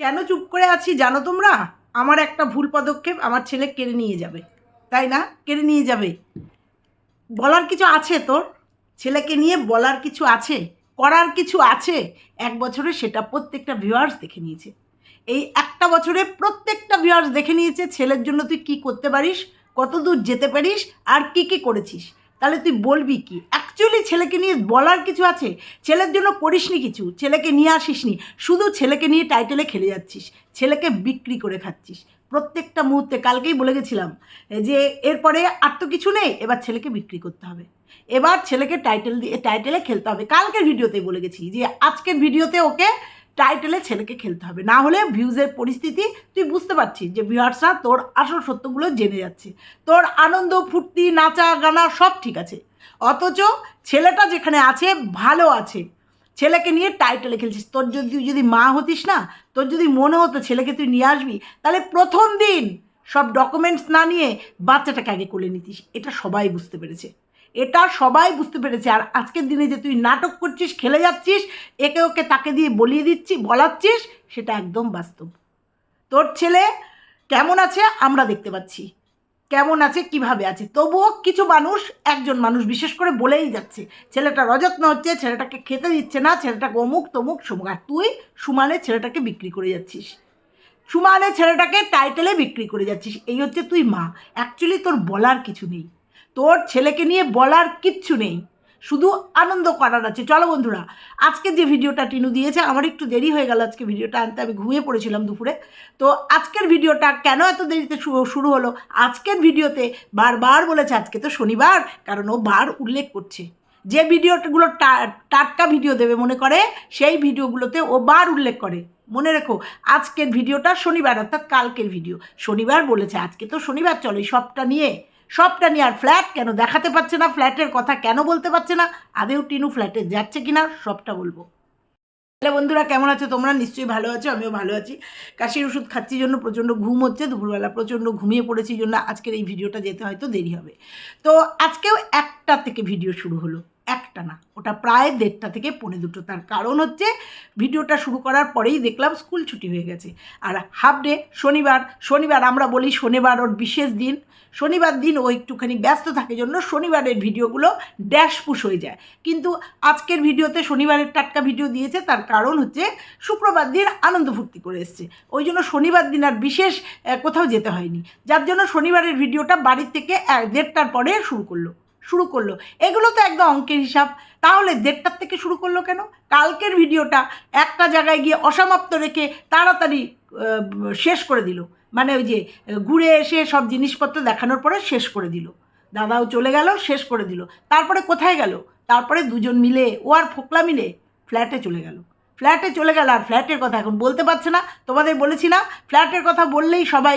কেন চুপ করে আছি জানো তোমরা? আমার একটা ভুল পদক্ষেপ আমার ছেলে কেড়ে নিয়ে যাবে। তাই না? কেড়ে নিয়ে যাবে। বলার কিছু আছে তোর? ছেলেকে নিয়ে বলার কিছু আছে? করার কিছু আছে? এক বছরে সেটা প্রত্যেকটা ভিউয়ার্স দেখে নিয়েছে। এই একটা বছরে প্রত্যেকটা ভিউয়ার্স দেখে নিয়েছে ছেলের জন্য তুই কি করতে পারিস? কত দূর যেতে পারিস? আর কি কি করেছিস? তাহলে তুই বলবি কি? অ্যাকচুয়ালি ছেলেকে নিয়ে বলার কিছু আছে? ছেলের জন্য করিসনি কিছু? ছেলেকে নিয়ে আসিসনি? শুধু ছেলেকে নিয়ে টাইটেলে খেলে যাচ্ছিস। ছেলেকে বিক্রি করে খাচ্ছিস। প্রত্যেকটা মুহূর্তে, কালকেই বলে গেছিলাম যে, এরপরে আর তো কিছু নেই। এবার ছেলেকে বিক্রি করতে হবে। এবার ছেলেকে টাইটেল দিয়ে টাইটেলে খেলতে হবে। কালকের ভিডিওতেই বলে গেছি যে, আজকের ভিডিওতে ওকে টাইটেলে ছেলেকে খেলতে হবে। না হলে ভিউজের পরিস্থিতি, তুই বুঝতে পারছিস যে ভিউয়ার্সরা তোর আসল সত্যগুলো জেনে যাচ্ছে। তোর আনন্দ, ফুর্তি নাচা গানা সব ঠিক আছে। অথচ ছেলেটা যেখানে আছে, ভালো আছে। ছেলেকে নিয়ে টাইটেলে খেলছিস। তোর যদি তুই যদি মা হতিস না, তোর যদি মনে হতো ছেলেকে তুই নিয়ে আসবি, তাহলে প্রথম দিন সব ডকুমেন্টস না নিয়ে বাচ্চাটাকে আগে কোলে নিতিস। এটা সবাই বুঝতে পেরেছে। এটা সবাই বুঝতে পেরেছে। আর আজকের দিনে যে তুই নাটক করছিস, খেলে যাচ্ছিস, একে ওকে তাকে দিয়ে বলিয়ে দিচ্ছি, বলাচ্ছিস, সেটা একদম বাস্তব। তোর ছেলে কেমন আছে, আমরা দেখতে পাচ্ছি। কেমন আছে, কীভাবে আছে? তবুও কিছু মানুষ, একজন মানুষ বিশেষ করে বলেই যাচ্ছে, ছেলেটা রযত্ন হচ্ছে, ছেলেটাকে খেতে দিচ্ছে না, ছেলেটাকে অমুক তমুক সমুক আর তুই সুমানে ছেলেটাকে বিক্রি করে যাচ্ছিস। সুমানে ছেলেটাকে টাইটেলে বিক্রি করে যাচ্ছিস। এই হচ্ছে তুই মা। অ্যাকচুয়ালি তোর বলার কিছু নেই। তোর ছেলেকে নিয়ে বলার কিচ্ছু নেই। শুধু আনন্দ করার আছে। চলো বন্ধুরা, আজকে যে ভিডিওটা টিনু দিয়েছে, আমার একটু দেরি হয়ে গেল আজকে ভিডিওটা আনতে। আমি ঘুমিয়ে পড়েছিলাম দুপুরে। তো আজকের ভিডিওটা কেন এত দেরিতে শুরু হলো? আজকের ভিডিওতে বারবার বলেছে, আজকে তো শনিবার, কারণ ও বার উল্লেখ করছে। যে ভিডিওগুলো টাটকা ভিডিও দেবে মনে করে, সেই ভিডিওগুলোতে ও বার উল্লেখ করে। মনে রেখো, আজকের ভিডিওটা শনিবার, অর্থাৎ কালকের ভিডিও। শনিবার বলেছে, আজকে তো শনিবার, চলো সবটা নিয়ে সবটা নিয়ে আর ফ্ল্যাট কেন? দেখাতে পারছে না ফ্ল্যাটের কথা কেন বলতে পারছে না? আদেও টিনু ফ্ল্যাটে যাচ্ছে কিনা, সবটা বলব। তাহলে বন্ধুরা, কেমন আছো তোমরা? নিশ্চয়ই ভালো আছো, আমিও ভালো আছি। কাশির ওষুধ খাচ্ছি জন্য প্রচণ্ড ঘুম হচ্ছে, দুপুরবেলা প্রচণ্ড ঘুমিয়ে পড়েছি জন্য আজকের এই ভিডিওটা যেতে হয়তো দেরি হবে। তো আজকেও একটা থেকে ভিডিও শুরু হলো। একটা না, ওটা প্রায় দেড়টা থেকে পৌনে দুটো। তার কারণ হচ্ছে ভিডিওটা শুরু করার পরেই দেখলাম স্কুল ছুটি হয়ে গেছে। আর হাফ ডে শনিবার শনিবার আমরা বলি শনিবার ওর বিশেষ দিন। শনিবার দিন ও একটুখানি ব্যস্ত থাকে, জন্য শনিবারের ভিডিওগুলো ড্যাশ পুশ হয়ে যায়। কিন্তু আজকের ভিডিওতে শনিবারের টাটকা ভিডিও দিয়েছে, তার কারণ হচ্ছে শুক্রবার দিন আনন্দ ফুর্তি করে এসছে। ওই জন্য শনিবার দিন আর বিশেষ কোথাও যেতে হয়নি। যার জন্য শনিবারের ভিডিওটা বাড়ির থেকে দেড়টার পরে শুরু করল। শুরু করল। এগুলো তো একদম অঙ্কের হিসাব। তাহলে দেড়টার থেকে শুরু করল কেন? কালকের ভিডিওটা একটা জায়গায় গিয়ে অসমাপ্ত রেখে তাড়াতাড়ি শেষ করে দিল। মানে ওই যে, ঘুরে এসে সব জিনিসপত্র দেখানোর পরে শেষ করে দিল। দাদাও চলে গেল, শেষ করে দিল। তারপরে কোথায় গেল? তারপরে দুজন মিলে, ও আর ফোকলা মিলে ফ্ল্যাটে চলে গেল। ফ্ল্যাটে চলে গেল আর ফ্ল্যাটের কথা এখন বলতে পারছে না, তোমাদের বলেছি না, ফ্ল্যাটের কথা বললেই সবাই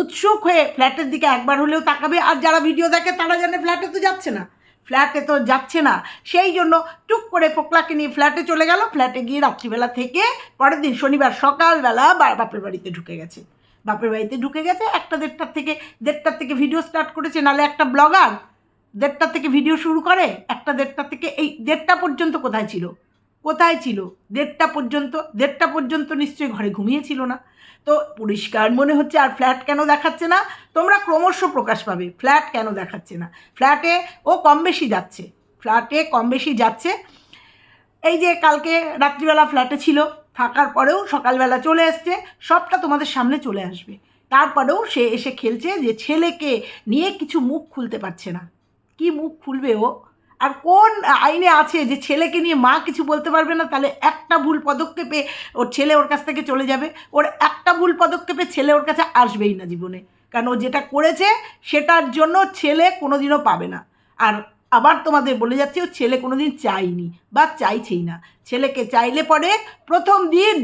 উৎসুক হয়ে ফ্ল্যাটের দিকে একবার হলেও তাকাবে, আর যারা ভিডিও দেখে তারা জানে ফ্ল্যাটে তো যাচ্ছে না। ফ্ল্যাটে তো যাচ্ছে না, সেই জন্য টুক করে ফোকলাকে নিয়ে ফ্ল্যাটে চলে গেল, ফ্ল্যাটে গিয়ে রাত্রিবেলা থেকে পরের দিন শনিবার সকালবেলা বাপের বাড়িতে ঢুকে গেছে। বাপের বাড়িতে ঢুকে গেছে, একটা দেড়টার থেকে দেড়টার থেকে ভিডিও স্টার্ট করেছে, নালে একটা ব্লগার দেড়টার থেকে ভিডিও শুরু করে, একটা দেড়টা থেকে এই দেড়টা পর্যন্ত কোথায় ছিল? কোথায় ছিল? দেড়টা পর্যন্ত দেড়টা পর্যন্ত নিশ্চয়ই ঘরে ঘুমিয়েছিল না। তো পরিষ্কার মনে হচ্ছে আর ফ্ল্যাট কেন দেখাচ্ছে না? তোমরা ক্রমশ প্রকাশ পাবে, ফ্ল্যাট কেন দেখাচ্ছে না? ফ্ল্যাটে ও কম বেশি যাচ্ছে, ফ্ল্যাটে কম বেশি যাচ্ছে। এই যে কালকে রাত্রিবেলা ফ্ল্যাটে ছিল, থাকার পরেও সকালবেলা চলে এসছে, সবটা তোমাদের সামনে চলে আসবে। তারপরেও সে এসে খেলছে যে ছেলেকে নিয়ে কিছু মুখ খুলতে পারছে না। কি মুখ খুলবে ও? আর কোন আইনে আছে যে ছেলেকে নিয়ে মা কিছু বলতে পারবে না, তাহলে একটা ভুল পদক্ষেপে ওর ছেলে ওর কাছ থেকে চলে যাবে। ওর একটা ভুল পদক্ষেপে ছেলে ওর কাছে আসবেই না জীবনে। কারণ ও যেটা করেছে, সেটার জন্য ছেলে কোনোদিনও পাবে না। আর আবার তোমাদের বলে যাচ্ছি, ও ছেলে কোনোদিন চাইনি বা চাইছেই না। ছেলেকে চাইলে পরে প্রথম দিন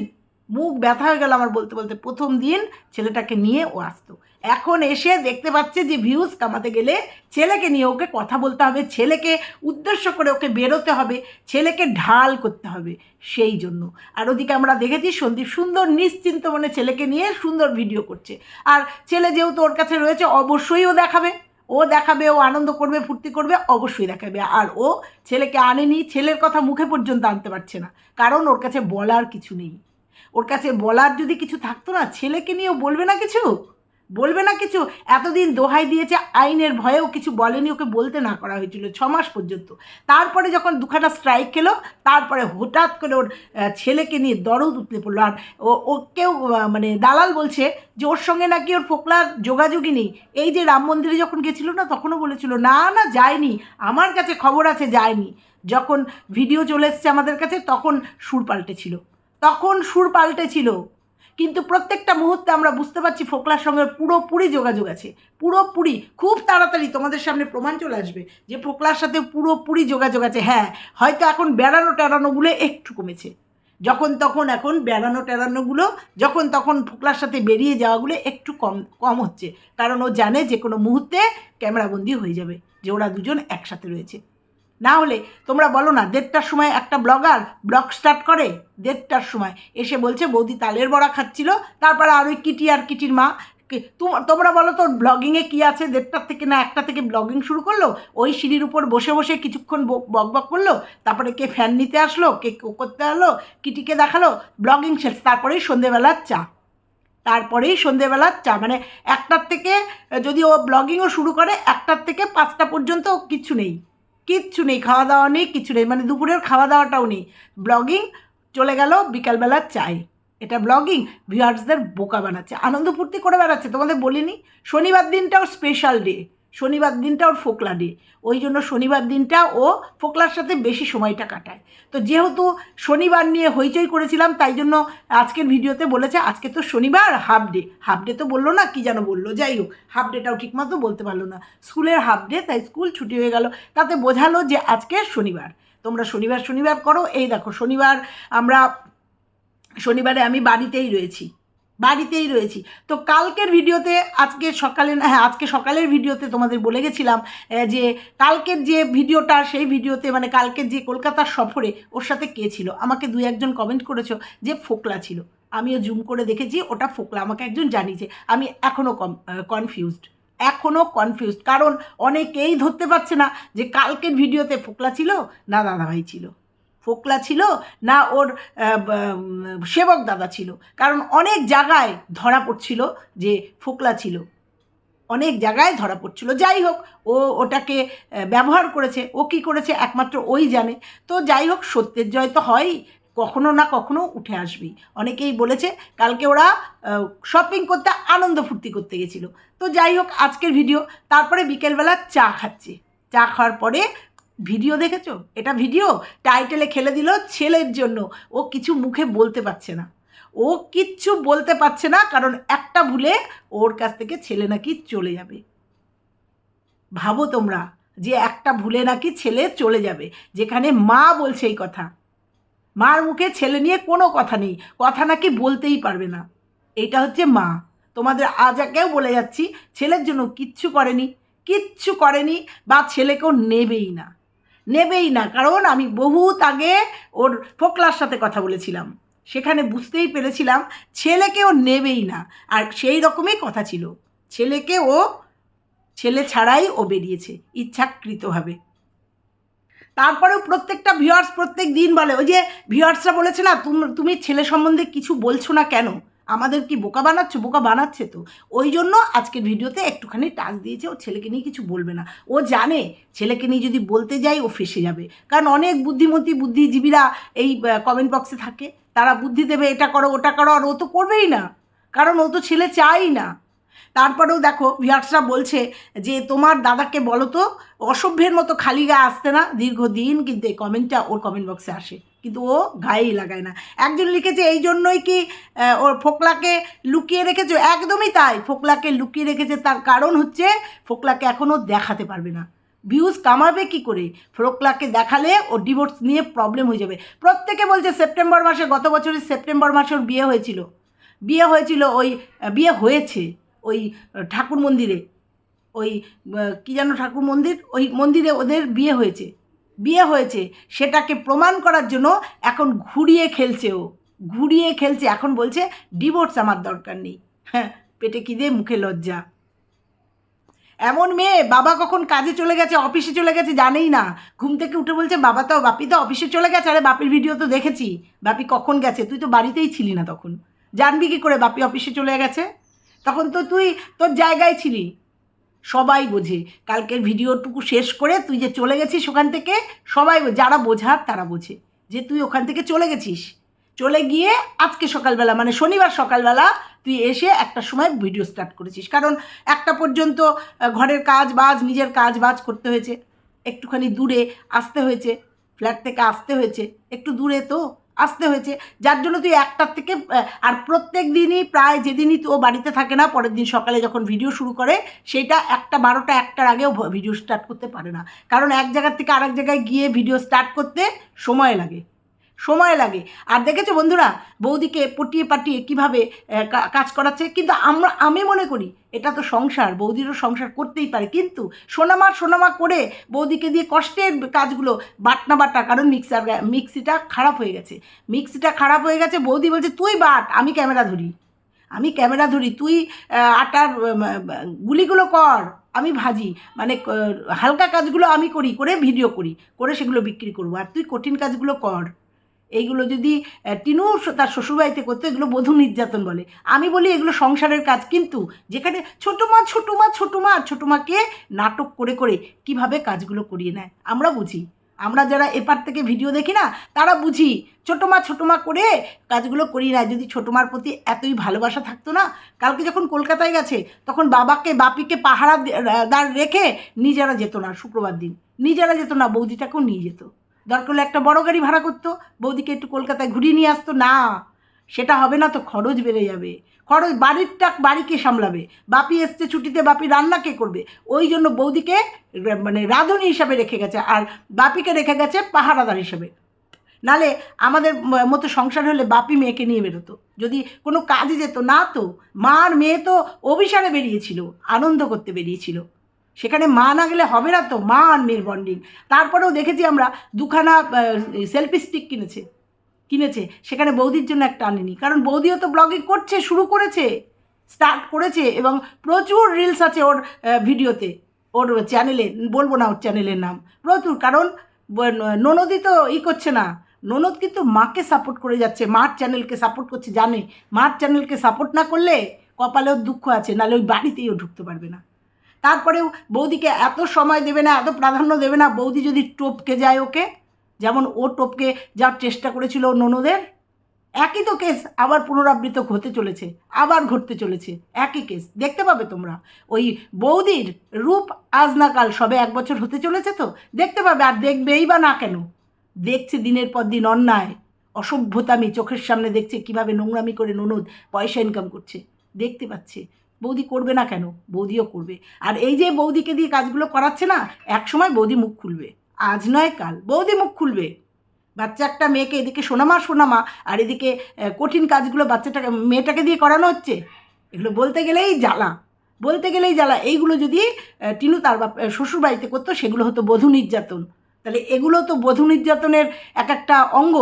মুখ ব্যথা হয়ে গেল আমার বলতে বলতে প্রথম দিন ছেলেটাকে নিয়ে ও আসতো। এখন এসে দেখতে পাচ্ছে যে ভিউজ কামাতে গেলে ছেলেকে নিয়ে ওকে কথা বলতে হবে, ছেলেকে উদ্দেশ্য করে ওকে বেরোতে হবে, ছেলেকে ঢাল করতে হবে সেই জন্য। আর ওদিকে আমরা দেখেছি সন্দীপ সুন্দর নিশ্চিন্ত মনে ছেলেকে নিয়ে সুন্দর ভিডিও করছে। আর ছেলে যেহেতু ওর কাছে রয়েছে, অবশ্যই ও দেখাবে। ও দেখাবে, ও আনন্দ করবে, ফুর্তি করবে, অবশ্যই দেখাবে। আর ও ছেলেকে আনেনি, ছেলের কথা মুখে পর্যন্ত আনতে পারছে না। কারণ ওর কাছে বলার কিছু নেই। ওর কাছে বলার যদি কিছু থাকতো না, ছেলেকে নিয়েও বলবে না কিছু? বলবে না কিছু? এতদিন দোহাই দিয়েছে আইনের ভয়েও কিছু বলেনি ওকে বলতে না করা হয়েছিল ছ মাস পর্যন্ত। তারপরে যখন দুখানা স্ট্রাইক খেলো তারপরে হঠাৎ করে ওর ছেলেকে নিয়ে দরদ উঠতে পড়ল। আর ও আহ, মানে দালাল বলছে যে ওর সঙ্গে নাকি ওর ফোকলার যোগাযোগই নেই। এই যে রাম মন্দিরে যখন গেছিল না তখনও বলেছিল না না যায়নি। আমার কাছে খবর আছে যায়নি। যখন ভিডিও চলে এসছে আমাদের কাছে তখন সুর পাল্টেছিল। তখন সুর পাল্টেছিল। কিন্তু প্রত্যেকটা মুহূর্তে আমরা বুঝতে পারছি ফোকলার সঙ্গে পুরোপুরি যোগাযোগ আছে। পুরোপুরি, খুব তাড়াতাড়ি তোমাদের সামনে প্রমাণ চলে আসবে যে ফোকলার সাথে পুরোপুরি যোগাযোগ আছে। হ্যাঁ হয়তো এখন বেড়ানো টেড়ানোগুলো একটু কমেছে। যখন তখন এখন বেড়ানো টেড়ানোগুলো যখন তখন ফোকলার সাথে বেরিয়ে যাওয়াগুলো একটু কম কম হচ্ছে। কারণ ও জানে যে কোনো মুহূর্তে ক্যামেরাবন্দি হয়ে যাবে, যে ওরা দুজন একসাথে রয়েছে। না হলে তোমরা বলো না, দেড়টার সময় একটা ব্লগার ব্লগ স্টার্ট করে, দেড়টার সময়। এসে বলছে, বৌদি তালের বড়া খাচ্ছিল, তারপরে আর ওই কিটি আর কিটির মা তোমরা বলো তো ব্লগিংয়ে কী আছে? দেড়টার থেকে না একটা থেকে ব্লগিং শুরু করল, ওই সিঁড়ির উপর বসে বসে কিছুক্ষণ বক বক করল, তারপরে কে ফ্যান নিতে আসলো, কে করতে হলো কিটিকে দেখাল ব্লগিং শেষ, তারপরেই সন্ধেবেলার চা। তারপরেই সন্ধেবেলার চা মানে একটার থেকে, যদি ও ব্লগিংও শুরু করে, একটার থেকে পাঁচটা পর্যন্ত ও কিচ্ছু নেই। কিচ্ছু নেই, খাওয়া দাওয়া নেই, কিছু নেই। মানে দুপুরের খাওয়া দাওয়াটাও নেই। ব্লগিং চলে গেল বিকালবেলা চাই। এটা ব্লগিং ভিউয়ার্সদের বোকা বানাচ্ছে। আনন্দ ফুর্তি করে বেড়াচ্ছে, তোমাদের বলিনি? শনিবার দিনটাও স্পেশাল ডে শনিবার দিনটা ওর ফোকলা ডে। ওই জন্য শনিবার দিনটা ও ফোকলার সাথে বেশি সময়টা কাটায়। তো যেহেতু শনিবার নিয়ে হইচই করেছিলাম, তাই জন্য আজকের ভিডিওতে বলেছে, আজকে তো শনিবার হাফ ডে। হাফ ডে তো বলল না, কি যেন বলল, যাই হোক, হাফ ডেটাও ঠিকমতো বলতে পারল না। স্কুলের হাফ ডে, তাই স্কুল ছুটি হয়ে গেল। তাতে বোঝালো যে আজকে শনিবার। তোমরা শনিবার শনিবার করো। এই দেখো, শনিবার আমরা, শনিবারে আমি বাড়িতেই রয়েছি। বাড়িতেই রয়েছি। তো কালকের ভিডিওতে আজকে সকালে হ্যাঁ আজকে সকালের ভিডিওতে তোমাদের বলে গেছিলাম যে কালকের যে ভিডিওটা, সেই ভিডিওতে মানে কালকের যে কলকাতার সফরে ওর সাথে কে ছিল? আমাকে দুই একজন কমেন্ট করেছ যে ফোকলা ছিল। আমিও জুম করে দেখেছি, ওটা ফোকলা আমাকে একজন জানিয়েছে। আমি এখনও কম কনফিউজড এখনও কনফিউজড কারণ অনেকেই ধরতে পারছে না যে কালকের ভিডিওতে ফোকলা ছিল না দাদাভাই ছিল। ফোকলা ছিল না ওর সেবক দাদা ছিল। কারণ অনেক জায়গায় ধরা পড়ছিল যে ফোকলা ছিল। অনেক জায়গায় ধরা পড়ছিল। যাই হোক, ও ওটাকে ব্যবহার করেছে। ও কি করেছে একমাত্র ওই জানে। তো যাই হোক, সত্যের জয় তো হয়ই। কখনো না কখনো উঠে আসবি অনেকেই বলেছে, কালকে ওরা শপিং করতে আনন্দ ফুর্তি করতে গেছিল। তো যাই হোক, আজকের ভিডিও তারপরে বিকেলবেলা চা খাচ্ছে। চা খাওয়ার পরে ভিডিও দেখেছ? এটা ভিডিও? টাইটেলে খেলে দিল ছেলের জন্য। ও কিছু মুখে বলতে পারছে না। ও কিচ্ছু বলতে পারছে না, কারণ একটা ভুলে ওর কাছ থেকে ছেলে নাকি চলে যাবে। ভাবো তোমরা যে একটা ভুলে নাকি ছেলে চলে যাবে, যেখানে মা বলছে এই কথা। মার মুখে ছেলে নিয়ে কোনো কথা নেই, কথা নাকি বলতেই পারবে না। এটা হচ্ছে মা। তোমাদের আজ একেও বলে যাচ্ছি, ছেলের জন্য কিচ্ছু করেনি কিচ্ছু করেনি বা ছেলেকেও নেবেই না। নেবেই না। কারণ আমি বহুত আগে ওর ফোকলার সাথে কথা বলেছিলাম। সেখানে বুঝতেই পেরেছিলাম ছেলেকে ও নেবেই না। আর সেই রকমই কথা ছিল। ছেলেকে ও, ছেলে ছাড়াই ও বেরিয়েছে, ইচ্ছাকৃতভাবে। তারপরেও প্রত্যেকটা ভিউয়ার্স প্রত্যেক দিন বলে, ওই যে ভিউয়ার্সরা বলেছে না, তুমি তুমি ছেলে সম্বন্ধে কিছু বলছো না কেন? আমাদের কি বোকা বানাচ্ছ? বোকা বানাচ্ছে তো। ওই জন্য আজকের ভিডিওতে একটুখানি টাচ দিয়েছে। ও ছেলেকে নিয়ে কিছু বলবে না। ও জানে ছেলেকে নিয়ে যদি বলতে যাই ও ফেসে যাবে। কারণ অনেক বুদ্ধিমতী, বুদ্ধিজীবীরা এই কমেন্ট বক্সে থাকে। তারা বুদ্ধি দেবে, এটা করো, ওটা করো, আর ও তো করবেই না। কারণ ও তো ছেলে চাই না। তারপরেও দেখো ভিয়ার্সরা বলছে যে, তোমার দাদাকে বলো তো, অসভ্যের মতো খালি গায়ে আসতে না? দীর্ঘদিন কিন্তু এই কমেন্টটা ওর কমেন্ট বক্সে আসে। কিন্তু ও গায়েই লাগায় না। একজন লিখেছে, এই জন্যই কি ওর ফোকলাকে লুকিয়ে রেখেছো? একদমই তাই, ফোকলাকে লুকিয়ে রেখেছে। তার কারণ হচ্ছে, ফোকলাকে এখনও দেখাতে পারবে না। ভিউজ কামাবে কি করে? ফোকলাকে দেখালে ও ডিভোর্স নিয়ে প্রবলেম হয়ে যাবে। প্রত্যেকে বলছে, সেপ্টেম্বর মাসে, গত বছরের সেপ্টেম্বর মাসে ওর বিয়ে হয়েছিল। বিয়ে হয়েছিল ওই, বিয়ে হয়েছে ওই ঠাকুর মন্দিরে। ওই কি যেন ঠাকুর মন্দির? ওই মন্দিরে ওদের বিয়ে হয়েছে। বিয়ে হয়েছে, সেটাকে প্রমাণ করার জন্য এখন ঘুরিয়ে খেলছে ও। ঘুরিয়ে খেলছে, এখন বলছে ডিভোর্স আমার দরকার নেই। হ্যাঁ পেটে কি দিয়ে মুখে লজ্জা। এমন মেয়ে, বাবা কখন কাজে চলে গেছে, অফিসে চলে গেছে জানেই না। ঘুম থেকে উঠে বলছে, বাবা তো, বাপি তো অফিসে চলে গেছে, আরে বাপির ভিডিও তো দেখেছি। বাপি কখন গেছে? তুই তো বাড়িতেই ছিলি না তখন। জানবি কি করে বাপি অফিসে চলে গেছে? তখন তো তুই তোর জায়গায় ছিলি। সবাই বোঝে। কালকের ভিডিওটুকু শেষ করে তুই যে চলে গেছিস ওখান থেকে, সবাই। যারা বোঝার তারা বোঝে যে তুই ওখান থেকে চলে গেছিস। চলে গিয়ে আজকে সকালবেলা মানে শনিবার সকালবেলা তুই এসে একটা সময় ভিডিও স্টার্ট করেছিস। কারণ একটা পর্যন্ত ঘরের কাজ বাজ, নিজের কাজ বাজ করতে হয়েছে। একটুখানি দূরে আসতে হয়েছে ফ্ল্যাট থেকে আসতে হয়েছে। একটু দূরে তো। আসতে হয়েছে। যার জন্য তুই একটার থেকে আর প্রত্যেক দিনই প্রায় যেদিনই ও বাড়িতে থাকে না, পরের দিন সকালে যখন ভিডিও শুরু করে, সেটা একটা বারোটা, একটার আগেও ভিডিও স্টার্ট করতে পারে না। কারণ এক জায়গার থেকে আরেক জায়গায় গিয়ে ভিডিও স্টার্ট করতে সময় লাগে। সময় লাগে। আর দেখেছ বন্ধুরা, বৌদিকে পটিয়ে পাটিয়ে কীভাবে কাজ করাচ্ছে? কিন্তু আমরা, আমি মনে করি এটা তো সংসার, বৌদিরও সংসার করতেই পারে। কিন্তু সোনামা সোনামা করে বৌদিকে দিয়ে কষ্টের কাজগুলো বাটনা বাটা, কারণ মিক্সার, মিক্সিটা খারাপ হয়ে গেছে। মিক্সিটা খারাপ হয়ে গেছে, বৌদি বলছে, তুই বাট, আমি ক্যামেরা ধরি। আমি ক্যামেরা ধরি, তুই আটার গুলিগুলো কর, আমি ভাজি। মানে হালকা কাজগুলো আমি করি, করে ভিডিও করি, করে সেগুলো বিক্রি করব। আর তুই কঠিন কাজগুলো কর। এইগুলো যদি টিনু তার শ্বশুরবাড়িতে করতো, এগুলো বধূ নির্যাতন বলে। আমি বলি এগুলো সংসারের কাজ, কিন্তু যেখানে ছোটো মা ছোটো মা ছোটো মা আর ছোটো মাকে নাটক করে করে কীভাবে কাজগুলো করিয়ে নেয়, আমরা বুঝি। আমরা যারা এপার থেকে ভিডিও দেখি না, তারা বুঝি ছোটো মা ছোটো মা করে কাজগুলো করিয়ে নেয়। যদি ছোটো মার প্রতি এতই ভালোবাসা থাকতো না, কালকে যখন কলকাতায় গেছে, তখন বাবাকে, বাপিকে পাহারা দাঁড় রেখে নিজেরা যেত না শুক্রবার দিন। নিজেরা যেত না, বৌদিটাকেও নিয়ে যেত। দরকার হলে একটা বড় গাড়ি ভাড়া করতো, বৌদিকে একটু কলকাতায় ঘুরিয়ে নিয়ে আসতো, না, সেটা হবে না তো খরচ বেড়ে যাবে। খরচ বাড়িরটা বাড়িকে সামলাবে, বাপি এসছে ছুটিতে, বাপি রান্না কে করবে? ওই জন্য বৌদিকে মানে রাঁধুনি হিসাবে রেখে গেছে, আর বাপিকে রেখে গেছে পাহারাদার হিসাবে। নালে আমাদের মতো সংসার হলে বাপি মেয়েকে নিয়ে বেরোতো। যদি কোনো কাজে যেত, না তো, মার মেয়ে তো অভিসারে বেরিয়েছিল, আনন্দ করতে বেরিয়েছিল। সেখানে মা না গেলে হবে না তো? মা আর মেয়ের বন্ডিং তারপরেও দেখেছি আমরা দুখানা সেলফি স্টিক কিনেছে। কিনেছে। সেখানে বৌদির জন্য একটা আনেনি। কারণ বৌদিও তো ব্লগিং করছে, শুরু করেছে স্টার্ট করেছে এবং প্রচুর রিলস আছে ওর ভিডিওতে ওর চ্যানেলে বলব না ওর চ্যানেলের নাম। প্রচুর, কারণ ননদই তো ই করছে না। ননদ কিন্তু মাকে সাপোর্ট করে যাচ্ছে, মার চ্যানেলকে সাপোর্ট করছে, জানে। মার চ্যানেলকে সাপোর্ট না করলে কপালেও দুঃখ আছে, নাহলে ওই বাড়িতেই ও ঢুকতে পারবে না। তারপরেও বৌদিকে এত সময় দেবে না, এত প্রাধান্য দেবে না, বৌদি যদি টপকে যায় ওকে, যেমন ও টপকে যাওয়ার চেষ্টা করেছিল ননদের, একই তো কেস আবার পুনরাবৃত্ত হতে চলেছে, আবার ঘটতে চলেছে, একই কেস। দেখতে পাবে তোমরা, ওই বৌদির রূপ আজ না কাল সবে এক বছর হতে চলেছে তো, দেখতে পাবে আর দেখবেই বা না কেন। দেখছে দিনের পর দিন অন্যায়, অসভ্যতামি, চোখের সামনে দেখছে কীভাবে নোংরামি করে ননদ পয়সা ইনকাম করছে, দেখতে পাচ্ছে। বৌদি করবে না কেন? বৌদিও করবে। আর এই যে বৌদিকে দিয়ে কাজগুলো করাচ্ছে না এক সময় বৌদি মুখ খুলবে। আজ নয় কাল, বৌদি মুখ খুলবে। বাচ্চা একটা মেয়েকে এদিকে সোনামা সোনামা, আর এদিকে কঠিন কাজগুলো বাচ্চাটাকে, মেয়েটাকে দিয়ে করানো হচ্ছে? এগুলো বলতে গেলেই জ্বালা। বলতে গেলেই জ্বালা। এইগুলো যদি টিনু তার বাপ শ্বশুর বাড়িতে করতো, সেগুলো হতো বধূ নির্যাতন। তাহলে এগুলো তো বধূ নির্যাতনের এক একটা অঙ্গ।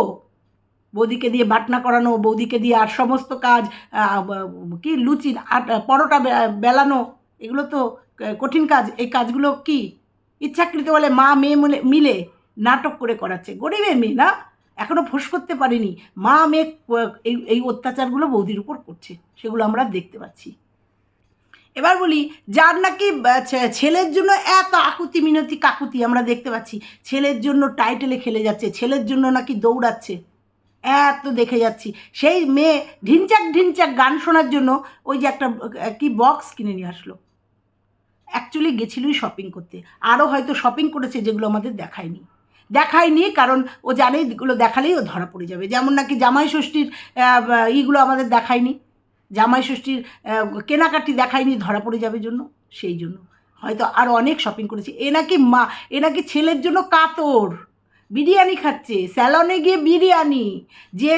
বৌদিকে দিয়ে বাটনা করানো, বৌদিকে দিয়ে আর সমস্ত কাজ কি লুচি পরোটা বেলানো, এগুলো তো কঠিন কাজ। এই কাজগুলো কি? ইচ্ছাকৃত বলে মা, মেয়ে মিলে নাটক করে করাচ্ছে। গরিবের মেয়ে না? এখনও ফোঁস করতে পারিনি। মা, মেয়ে এই এই অত্যাচারগুলো বৌদির উপর করছে। সেগুলো আমরা দেখতে পাচ্ছি। এবার বলি, যার নাকি ছেলের জন্য এত আকুতি মিনতি কাকুতি আমরা দেখতে পাচ্ছি। ছেলের জন্য টাইটেলে খেলে যাচ্ছে। ছেলের জন্য নাকি দৌড়াচ্ছে। এত দেখে যাচ্ছি। সেই মেয়ে ঢিনচাক ঢিনচাক গান শোনার জন্য ওই যে একটা কি বক্স কিনে নিয়ে আসলো। অ্যাকচুয়ালি গেছিলই শপিং করতে। আরও হয়তো শপিং করেছে যেগুলো আমাদের দেখায়নি। দেখায়নি কারণ ও জানে এগুলো দেখালেই ও ধরা পড়ে যাবে। যেমন নাকি জামাই ষষ্ঠীর ইগুলো আমাদের দেখায়নি। জামাই ষষ্ঠীর কেনাকাটি দেখায়নি, ধরা পড়ে যাবে জন্য, সেই জন্য। হয়তো আরও অনেক শপিং করেছি। এ নাকি মা, এ নাকি ছেলের জন্য কাতর। বিরিয়ানি খাচ্ছে, স্যালনে গিয়ে বিরিয়ানি, যে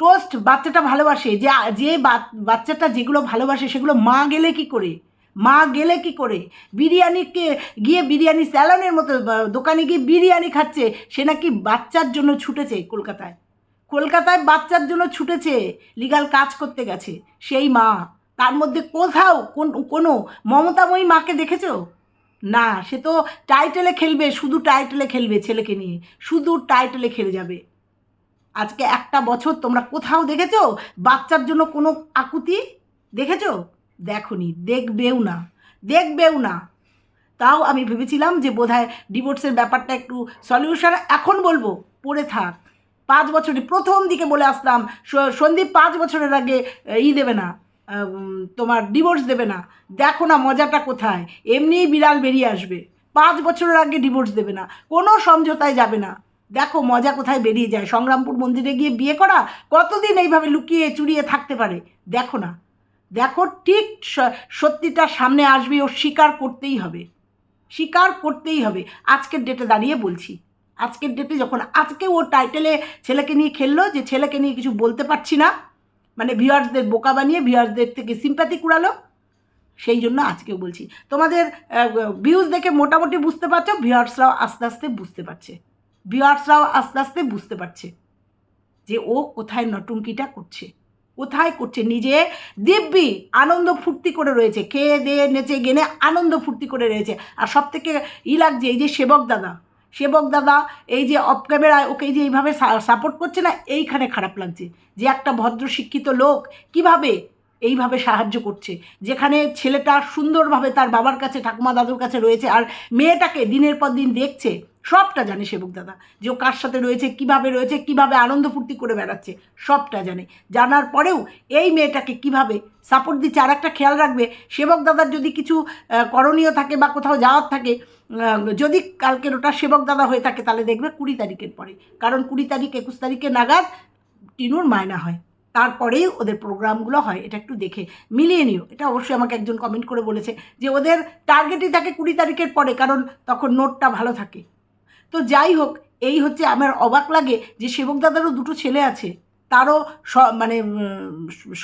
টোস্ট বাচ্চাটা ভালোবাসে, যে যে বাচ্চাটা যেগুলো ভালোবাসে সেগুলো মা গেলে কি করে? মা গেলে কি করে? বিরিয়ানিকে গিয়ে বিরিয়ানি স্যালনের মতো দোকানে গিয়ে বিরিয়ানি খাচ্ছে, সে নাকি বাচ্চার জন্য ছুটেছে কলকাতায়। কলকাতায় বাচ্চার জন্য ছুটেছে লিগাল কাজ করতে গেছে, সেই মা। তার মধ্যে কোথাও কোন, কোনো মমতাময়ী মাকে দেখেছ? না, সে তো টাইটেলে খেলবে, শুধু টাইটেলে খেলবে ছেলেকে নিয়ে। শুধু টাইটেলে খেলে যাবে। আজকে একটা বছর তোমরা কোথাও দেখেছ? বাচ্চার জন্য কোনো আকুতি? দেখেছ? দেখনি, দেখবেও না দেখবেও না। তাও আমি ভেবেছিলাম যে বোধহয় ডিভোর্সের ব্যাপারটা একটু সলিউশন এখন বলব, পড়ে থাক। পাঁচ বছরে প্রথম দিকে বলে আসলাম, স- সন্দীপ পাঁচ বছরের আগে ই দেবে না। তোমার ডিভোর্স দেবে না। দেখো না মজাটা কোথায়। এমনিই বিড়াল বেরিয়ে আসবে। পাঁচ বছরের আগে ডিভোর্স দেবে না। কোনো সমঝোতায় যাবে না। দেখো মজা কোথায় বেরিয়ে যায়। সংগ্রামপুর মন্দিরে গিয়ে বিয়ে করা কতদিন এইভাবে লুকিয়ে চুরিয়ে থাকতে পারে? দেখো না। দেখো ঠিক সত্যিটা সামনে আসবে। ও স্বীকার করতেই হবে। স্বীকার করতেই হবে। আজকের ডেটে দাঁড়িয়ে বলছি। আজকের ডেটে যখন, আজকে ও টাইটেলে ছেলেকে নিয়ে খেললো যে ছেলেকে নিয়ে কিছু বলতে পারছি না। মানে ভিউয়ার্সদের বোকা বানিয়ে ভিউয়ার্সদের থেকে সিম্প্যাথি কুড়ালো। সেই জন্য আজকেও বলছি। তোমাদের ভিউজ দেখে মোটামুটি বুঝতে পারছ ভিউয়ার্সরাও আস্তে আস্তে বুঝতে পারছে। ভিউয়ার্সরাও আস্তে আস্তে বুঝতে পারছে যে ও কোথায় নটুঙ্কিটা করছে। কোথায় করছে? নিজে দিব্যি আনন্দ ফুর্তি করে রয়েছে। খেয়ে দিয়ে নেচে গেনে আনন্দ ফুর্তি করে রয়েছে। আর সব থেকে ই লাগছে, এই যে সেবক দাদা সেবক দাদা, এই যে অফ ক্যামেরায় ওকে যে এইভাবে সাপোর্ট করছে না, এইখানে খারাপ লাগছে। যে একটা ভদ্র শিক্ষিত লোক কীভাবে এইভাবে সাহায্য করছে? যেখানে ছেলেটা সুন্দরভাবে তার বাবার কাছে, ঠাকুমা দাদুর কাছে রয়েছে, আর মেয়েটাকে দিনের পর দিন দেখছে। সবটা জানে সেবক দাদা। যে ও কার সাথে রয়েছে, কীভাবে রয়েছে, কীভাবে আনন্দ ফুর্তি করে বেড়াচ্ছে, সবটা জানে। জানার পরেও এই মেয়েটাকে কীভাবে সাপোর্ট দিচ্ছে আর একটা খেয়াল রাখবে, সেবক দাদার যদি কিছু করণীয় থাকে বা কোথাও যাওয়ার থাকে যদি কালকের ওটা সেবক দাদা হয়ে থাকে, তাহলে দেখবে কুড়ি তারিখের পরে। কারণ কুড়ি তারিখ, একুশ তারিখে নাগাদ টিনুর মায়না হয়। তারপরেই ওদের প্রোগ্রামগুলো হয়, এটা একটু দেখে। মিলিয়ে নিও, এটা অবশ্যই আমাকে একজন কমেন্ট করে বলেছে যে ওদের টার্গেটই থাকে কুড়ি তারিখের পরে, কারণ তখন নোটটা ভালো থাকে। তো যাই হোক, এই হচ্ছে আমার অবাক লাগে যে সেবক দাদারও দুটো ছেলে আছে। তারও মানে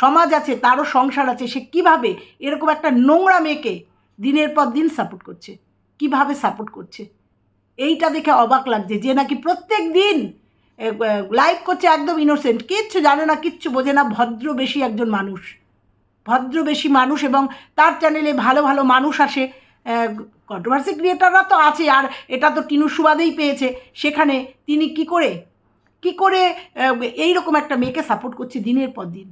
সমাজ আছে, তারও সংসার আছে, সে কীভাবে এরকম একটা নোংরা মেয়েকে দিনের পর দিন সাপোর্ট করছে? কীভাবে সাপোর্ট করছে? এইটা দেখে অবাক লাগছে যে নাকি প্রত্যেক দিন লাইভ করছে একদম ইনোসেন্ট কিচ্ছু জানে না, কিচ্ছু বোঝে না, ভদ্র বেশি একজন মানুষ। ভদ্র বেশি মানুষ এবং তার চ্যানেলে ভালো ভালো মানুষ আসে কন্ট্রোভার্সি ক্রিয়েটাররা তো আছে আর এটা তো টিনু সুবাদেই পেয়েছে। সেখানে তিনি কি করে? কি করে এই রকম একটা মেয়েকে সাপোর্ট করছে দিনের পর দিন?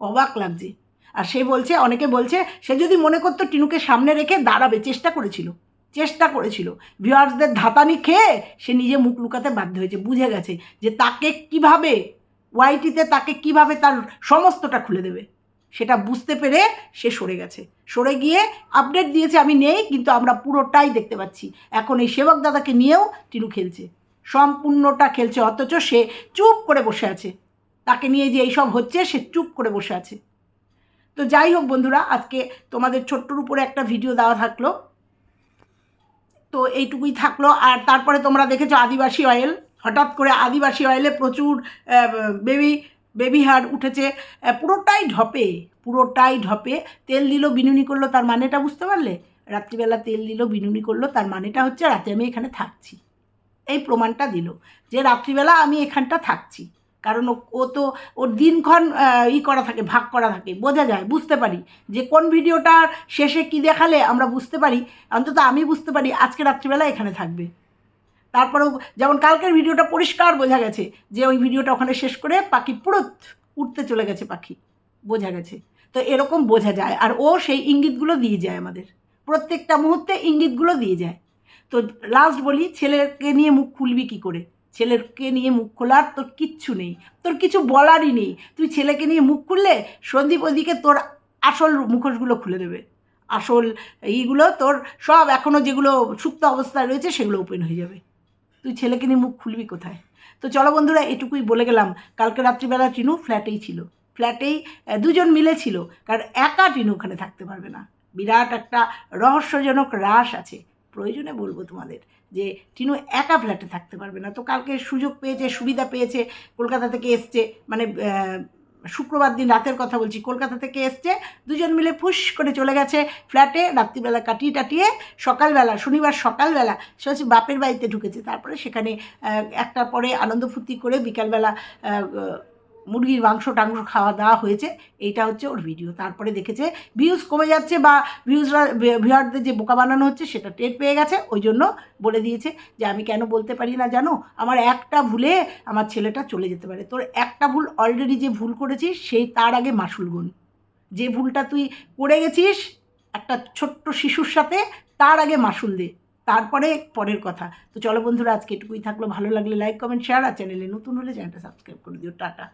অবাক লাগছে। আর সে বলছে, অনেকে বলছে, সে যদি মনে করতো টিনুকে সামনে রেখে দাঁড়াবে, চেষ্টা করেছিল। চেষ্টা করেছিল। ভিউয়ার্সদের ধাতানি খেয়ে সে নিজে মুখ লুকাতে বাধ্য হয়েছে। বুঝে গেছে যে তাকে কীভাবে, ওয়াইটিতে তাকে কীভাবে তার সমস্তটা খুলে দেবে। সেটা বুঝতে পেরে সে সরে গেছে। সরে গিয়ে আপডেট দিয়েছে, আমি নেই, কিন্তু আমরা পুরোটাই দেখতে পাচ্ছি। এখন এই সেবক দাদাকে নিয়েও টিনু খেলছে। সম্পূর্ণটা খেলছে, অথচ সে চুপ করে বসে আছে। তাকে নিয়ে যে এইসব হচ্ছে, সে চুপ করে বসে আছে। তো যাই হোক বন্ধুরা, আজকে তোমাদের ছোট্টর উপরে একটা ভিডিও দেওয়া থাকল। তো এইটুকুই থাকল। আর তারপরে তোমরা দেখেছ আদিবাসী অয়েল হঠাৎ করে আদিবাসী অয়েলে প্রচুর বেবি বেবি হার উঠেছে পুরোটাই ঢপে পুরোটাই ঢপে। তেল দিল, বিনুনি করল, তার মানেটা বুঝতে পারলে? রাত্রিবেলা তেল দিল, বিনুনি করল, তার মানেটা হচ্ছে রাতে আমি এখানে থাকছি। এই প্রমাণটা দিল যে রাত্রিবেলা আমি এখানটা থাকছি। কারণ ও- তো ওর দিনক্ষণ ই করা থাকে, ভাগ করা থাকে, বোঝা যায়, বুঝতে পারি যে কোন ভিডিওটার শেষে কি দেখালে আমরা বুঝতে পারি। অন্তত আমি বুঝতে পারি আজকে রাত্রিবেলা এখানে থাকবে। তারপরেও যেমন কালকের ভিডিওটা পরিষ্কার বোঝা গেছে যে ওই ভিডিওটা ওখানে শেষ করে পাখি পুরো উঠতে চলে গেছে পাখি, বোঝা গেছে। তো এরকম বোঝা যায়, আর ও সেই ইঙ্গিতগুলো দিয়ে যায় আমাদের। প্রত্যেকটা মুহূর্তে ইঙ্গিতগুলো দিয়ে যায়। তো লাস্ট বলি, ছেলেকে নিয়ে মুখ খুলবি কি করে? ছেলেকে নিয়ে মুখ খোলার তোর কিচ্ছু নেই, তোর কিছু বলারই নেই। তুই ছেলেকে নিয়ে মুখ খুললে সন্দীপ ওদিকে তোর আসল মুখোশগুলো খুলে দেবে। আসল এইগুলো তোর সব এখনও যেগুলো সুপ্ত অবস্থায় রয়েছে সেগুলো ওপেন হয়ে যাবে। তুই ছেলেকে নিয়ে মুখ খুলবি কোথায়? তো চলো বন্ধুরা, এটুকুই বলে গেলাম। কালকে রাত্রিবেলা টিনু ফ্ল্যাটেই ছিল। ফ্ল্যাটেই দুজন মিলে ছিল। কারণ একা টিনু ওখানে থাকতে পারবে না। বিরাট একটা রহস্যজনক হ্রাস আছে। প্রয়োজনে বলব তোমাদের যে, টিনু একা ফ্ল্যাটে থাকতে পারবে না। তো কালকে সুযোগ পেয়েছে, সুবিধা পেয়েছে, কলকাতা থেকে এসছে। মানে শুক্রবার দিন রাতের কথা বলছি। কলকাতা থেকে এসছে, দুজন মিলে ফুস করে চলে গেছে ফ্ল্যাটে, রাত্রিবেলা কাটিয়ে টাটিয়ে সকালবেলা, শনিবার সকালবেলা সে হচ্ছে বাপের বাড়িতে ঢুকেছে। তারপরে সেখানে একটার পরে আনন্দ ফুর্তি করে বিকালবেলা মুরগির মাংস টাংস খাওয়া দাওয়া হয়েছে, এইটা হচ্ছে ওর ভিডিও তারপরে দেখেছে ভিউজ কমে যাচ্ছে বা ভিউজরা ভিউয়ারদের যে বোকা বানানো হচ্ছে, সেটা টের পেয়ে গেছে। ওই জন্য বলে দিয়েছে যে, আমি কেন বলতে পারি না জানো? আমার একটা ভুলে আমার ছেলেটা চলে যেতে পারে। তোর একটা ভুল অলরেডি যে ভুল করেছিস, সেই তার আগে মাসুল গুণ যে ভুলটা তুই করে গেছিস, একটা ছোট্ট শিশুর সাথে, তার আগে মাসুল দে। তারপরে পরের কথা। তো চলো বন্ধুরা, আজকে এটুকুই থাকল। ভালো লাগলে লাইক কমেন্ট শেয়ার আর চ্যানেলে নতুন হলে চ্যানেলটা সাবস্ক্রাইব করে দিও। টাটা।